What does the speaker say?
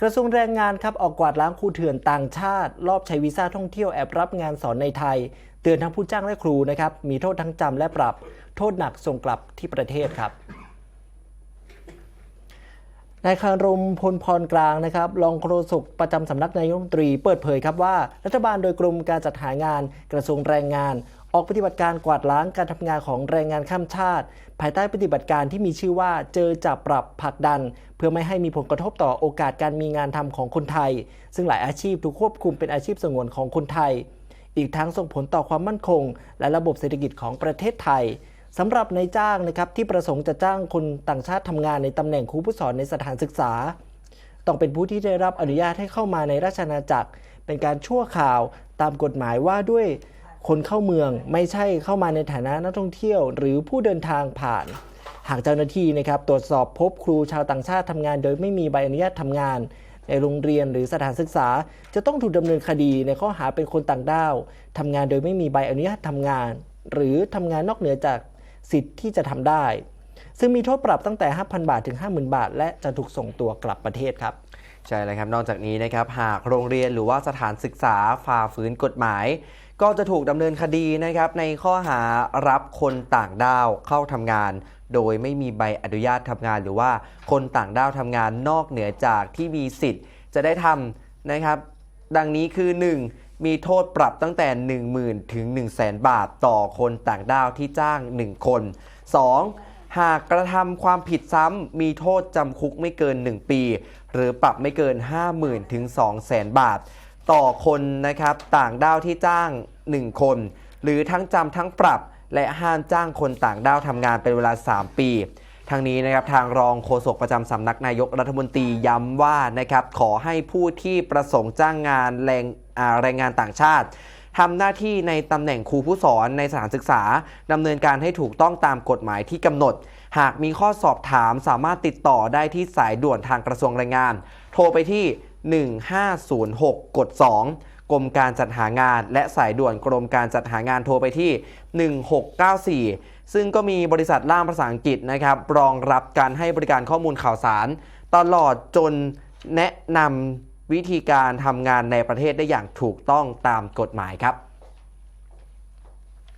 กระทรวงแรงงานครับออกกวาดล้างครูเถื่อนต่างชาติ รอบใช้วีซ่าท่องเที่ยวแอบรับงานสอนในไทย เตือนทั้งผู้จ้างและครูนะครับมีโทษทั้งจำและปรับ โทษหนักส่งกลับที่ประเทศครับนายคารมพลพรกลางนะครับรองโฆษกประจำสำนักนายกรัฐมนตรีเปิดเผยครับว่า รัฐบาลโดยกรมการจัดหางานกระทรวงแรงงาน ออกปฏิบัติการกวาดล้างการทำงานของแรงงานข้ามชาติ ภายใต้ปฏิบัติการที่มีชื่อว่าเจอจับปรับผลักดัน เพื่อไม่ให้มีผลกระทบต่อโอกาสการมีงานทำของคนไทย ซึ่งหลายอาชีพถูกควบคุมเป็นอาชีพสงวนของคนไทย อีกทั้งส่งผลต่อความมั่นคง และระบบเศรษฐกิจของประเทศไทยสำหรับนายจ้างนะครับที่ประสงค์จะจ้างคนต่างชาติทำงานในตำแหน่งครูผู้สอนในสถานศึกษา ต้องเป็นผู้ที่ได้รับอนุญาตให้เข้ามาในราชอาณาจักร เป็นการชั่วข่าวตามกฎหมายว่าด้วย คนเข้าเมืองไม่ใช่เข้ามาในฐานะนักท่องเที่ยว หรือผู้เดินทางผ่าน หากเจ้าหน้าที่นะครับตรวจสอบพบครูชาวต่างชาติทำงาน โดยไม่มีใบอนุญาตทำงาน ในโรงเรียนหรือสถานศึกษา จะต้องถูกดำเนินคดีในข้อหาเป็นคนต่างด้าวทำงานโดยไม่มีใบอนุญาตทำงาน หรือทำงานนอกเหนือจากสิทธิ์ที่จะทำได้ ซึ่งมีโทษปรับตั้งแต่ 5,000 บาทถึง 50,000 บาท และจะถูกส่งตัวกลับประเทศครับ ใช่เลยครับ นอกจากนี้นะครับหากโรงเรียนหรือว่าสถานศึกษาฝ่าฝืนกฎหมาย ก็จะถูกดำเนินคดีนะครับในข้อหารับคนต่างด้าวเข้าทำงาน โดยไม่มีใบอนุญาตทำงาน หรือว่าคนต่างด้าวทำงานนอกเหนือจากที่มีสิทธิ์ จะได้ทำนะครับ ดังนี้คือ 1. มีโทษปรับตั้งแต่ 10,000 ถึง 1 0 0 0 0 0บาท ต่อคนต่างด้าวที่จ้าง 1 คน 2. หากกระทำความผิดซ้ำมีโทษจำคุกไม่เกิน 1 ปี หรือปรับไม่เกิน 50,000ถึง200,000 บาท ต่อคนนะครับต่างด้าวที่จ้าง 1 คน หรือทั้งจำทั้งปรับ และห้ามจ้างคนต่างด้าวทำงานเป็นเวลา 3 ปีทางนี้นะครับทางรองโฆษกประจำสำนักนายกรัฐมนตรีย้ำว่านะครับขอให้ผู้ที่ประสงค์จ้างงานแรงแรงงานต่างชาติ ทำหน้าที่ในตำแหน่งครูผู้สอนในสถานศึกษาดำเนินการให้ถูกต้องตามกฎหมายที่กำหนด หากมีข้อสอบถามสามารถติดต่อได้ที่สายด่วนทางกระทรวงแรงงาน โทรไปที่ 1506 กด 2 กรมการจัดหางาน และสายด่วนกรมการจัดหางานโทรไปที่ 1694 ซึ่งก็มีบริษัทล่ามภาษาอังกฤษนะครับรองรับการให้บริการข้อมูลข่าวสาร ตลอดจนแนะนำ วิธีการทำงานในประเทศได้อย่างถูกต้องตามกฎหมายครับ